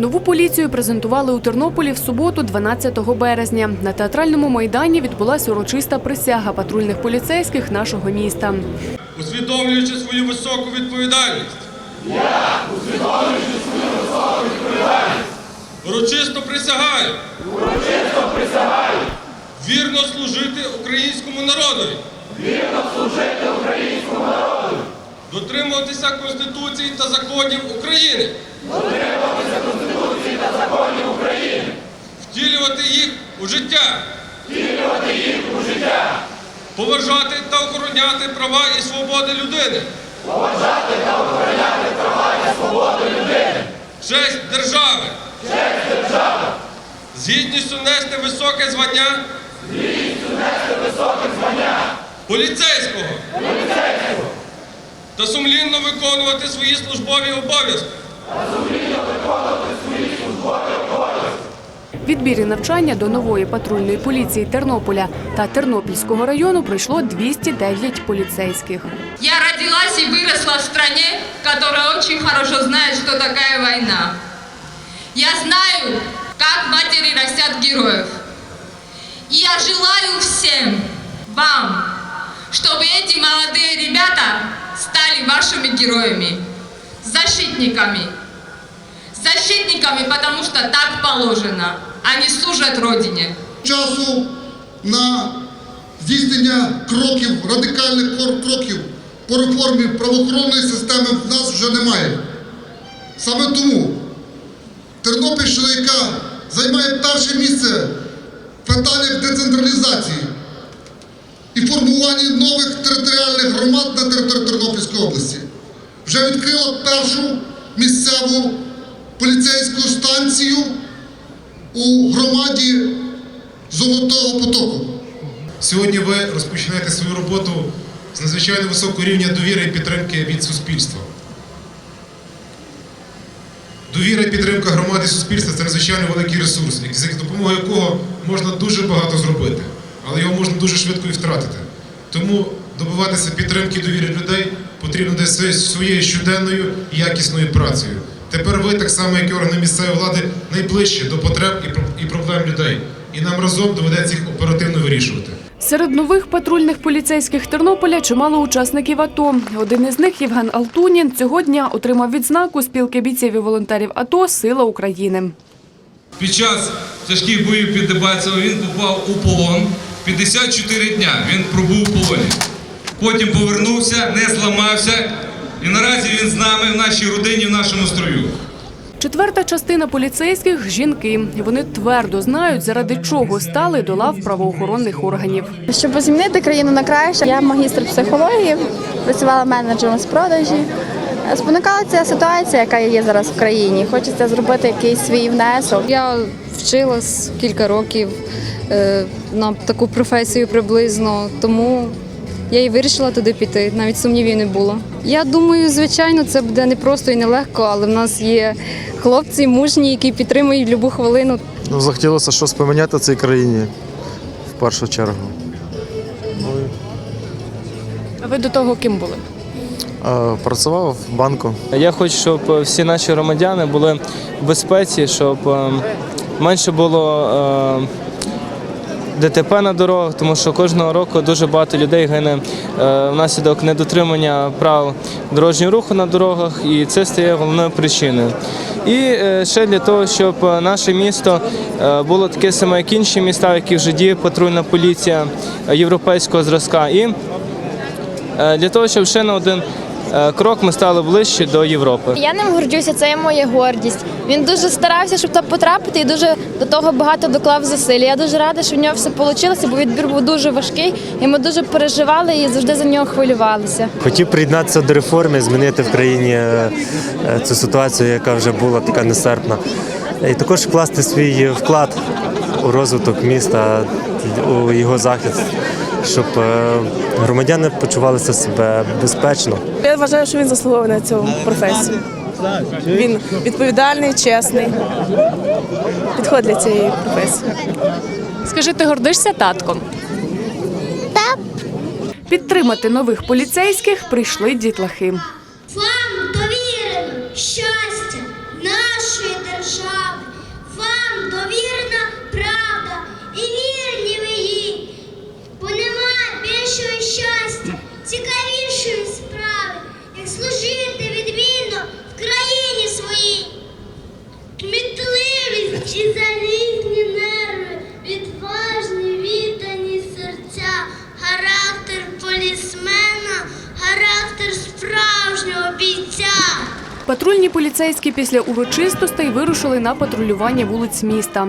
Нову поліцію презентували у Тернополі в суботу, 12 березня. На театральному майдані відбулася урочиста присяга патрульних поліцейських нашого міста. усвідомлюючи свою високу відповідальність. усвідомлюючи свою Урочисто присягаю. Урочисто присягаю. Вірно служити українському народові. Вірно служити українському народу. Дотримуватися Конституції та законів України. Дотримуватися Конституції та законів України. Втілювати їх у життя. Втілювати їх у життя. Поважати та охороняти права і свободи людини. поважати та охороняти права і Честь держави. Честь держави. З гідністю нести високе звання. З гідністю нести високе звання. Поліцейського. Поліцейського. Та сумлінно виконувати свої службові обов'язки. Відбір і навчання до нової патрульної поліції Тернополя та Тернопільського району пройшло 209 поліцейських. Я родилась и выросла в стране, которая очень хорошо знает, что такая война. Я знаю, как матери растят героев. И я желаю всем вам, чтобы эти молодые ребята стали вашими героями, защитниками. Защитниками, потому что так положено. Они служат Родине. часу на здійснення кроків, радикальних кроків по реформі правоохоронної системи в нас вже немає. Саме тому Тернопільщина, яка займає перше місце в питаннях децентралізації і формуванні нових територіальних громад на території Тернопільської області, вже відкрила першу місцеву поліцейську станцію у громаді Золотого Потоку. Сьогодні ви розпочинаєте свою роботу з надзвичайно високого рівня довіри і підтримки від суспільства. Довіра і підтримка громади і суспільства це надзвичайно великий ресурс, за допомогою якого можна дуже багато зробити, але його можна дуже швидко і втратити. Тому добиватися підтримки і довіри людей потрібно десь своєю щоденною і якісною працею. Тепер ви, так само, як і органи місцевої влади, найближчі до потреб і про- проблем людей. І нам разом доведеться їх оперативно вирішувати. Серед нових патрульних поліцейських Тернополя чимало учасників АТО. Один із них Євген Алтунін цього дня отримав відзнаку спілки бійців і волонтерів АТО Сила України. Під час тяжких боїв під Дебальцево він попав у полон. 54 дня він пробув у полоні. Потім повернувся, не зламався. І наразі він з нами в нашій родині, в нашому строю. Четверта частина поліцейських жінки. Вони твердо знають, заради чого стали до лав правоохоронних органів. Щоб змінити країну на краще, я магістр психології, працювала менеджером з продажі. Спонукала ця ситуація, яка є зараз в країні. Хочеться зробити якийсь свій внесок. Я вчилась кілька років е, на таку професію приблизно, тому я і вирішила туди піти. Навіть сумнівів не було. Я думаю, звичайно, це буде непросто і нелегко, але в нас є хлопці мужні, які підтримують будь-яку хвилину. Ну, захотілося щось поміняти в цій країні в першу чергу. А ви до того ким були? Е, Працював в банку. Я хочу, щоб всі наші громадяни були в безпеці, щоб е, менше було е, ДТП на дорогах, тому що кожного року дуже багато людей гине е, внаслідок недотримання прав дорожнього руху на дорогах, і це стає головною причиною. І е, ще для того, щоб е, наше місто було таке саме, як інші міста, в яких вже діє патрульна поліція європейського зразка. І для того, щоб ще на один крок ми стали ближче до Європи. Я ним горджуся, це є моя гордість. Він дуже старався, щоб там потрапити, і дуже до того багато доклав зусиль. Я дуже рада, що в нього все вийшло, бо відбір був дуже важкий, і ми дуже переживали і завжди за нього хвилювалися. Хотів приєднатися до реформи, змінити в країні е, е, цю ситуацію, яка вже була така нестерпна. І також вкласти свій вклад у розвиток міста, у його захист, щоб е, громадяни почувалися себе безпечно. Я вважаю, що він заслуговує на цю професію. Він відповідальний, чесний. Підходить для цієї професії. Скажи, ти гордишся татком? Так. Підтримати нових поліцейських прийшли дітлахи. Патрульні поліцейські після урочистостей вирушили на патрулювання вулиць міста.